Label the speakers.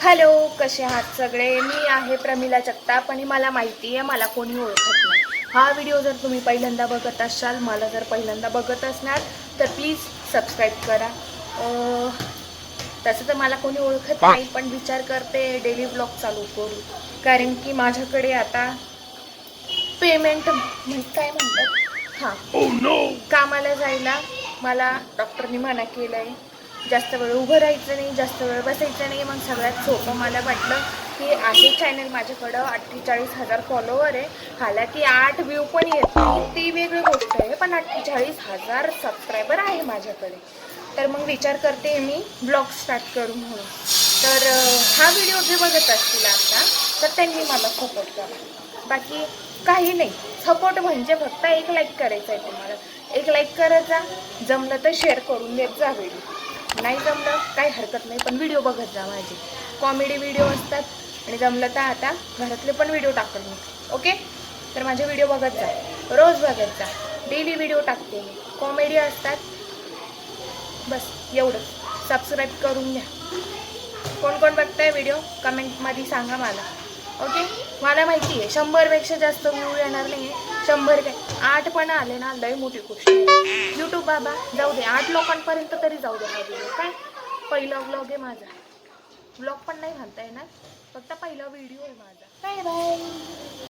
Speaker 1: Hello कसे आहात सगळे? मी आहे प्रमिला जगताप आणि मला माहिती आहे मला कोणी ओळखत नाही. हा व्हिडिओ जर तुम्ही पहिल्यांदा बघत असाल मला जर पहिल्यांदा बघत असणार तर प्लीज सबस्क्राईब करा. तसं तर मला कोणी ओळखत नाही पण विचार करते डेली ब्लॉग चालू करू. कारण की माझ्याकडे आता पेमेंट काय म्हणतात. हां. कामाला जायला मला डॉक्टरनी मना केलं आहे जास्त वेळ उभं राहायचं नाही जास्त वेळ बसायचं नाही. मग सगळ्यात सोपं मला वाटलं की आहे चॅनल माझ्याकडं अठ्ठेचाळीस हजार फॉलोवर आहे. हालाकी आठ व्ह्यू पण येत नाही ती वेगळी गोष्ट आहे. पण अठ्ठेचाळीस हजार सबस्क्रायबर आहे माझ्याकडे. तर मग विचार करते मी ब्लॉग स्टार्ट करू म्हणून. तर हा व्हिडिओ जे बघत असतील आता तर त्यांनी मला सपोर्ट करा. बाकी काही नाही. सपोर्ट म्हणजे फक्त एक लाईक करायचं आहे तुम्हाला. एक लाईक करायचा जमलं तर शेअर करून देत जा व्हिडिओ नाही जमलं काही हरकत नाही पण व्हिडिओ बघत जा माझे. कॉमेडी व्हिडिओ असतात आणि जमलं तर आता घरातले पण व्हिडिओ टाकत मी ओके तर माझे व्हिडिओ बघत जा. रोज बघत जा. डेली व्हिडिओ टाकते मी. कॉमेडी असतात. बस एवढं. सबस्क्राईब करून घ्या. कोण कोण बघताय व्हिडिओ कमेंटमध्ये सांगा मला. ओके मला माहिती आहे शंभरपेक्षा जास्त व्ह्यू येणार नाही शंभर काय? आठ पण आले ना लय मोठी गोष्ट यूट्यूब बाबा जाऊ दे आठ लोकांपर्यंत तरी जाऊ दे हा व्हिडिओ काय? पहिला व्लॉग आहे माझा. व्लॉग पण नाही म्हणता येणार फक्त पहिला व्हिडिओ आहे माझा. Bye bye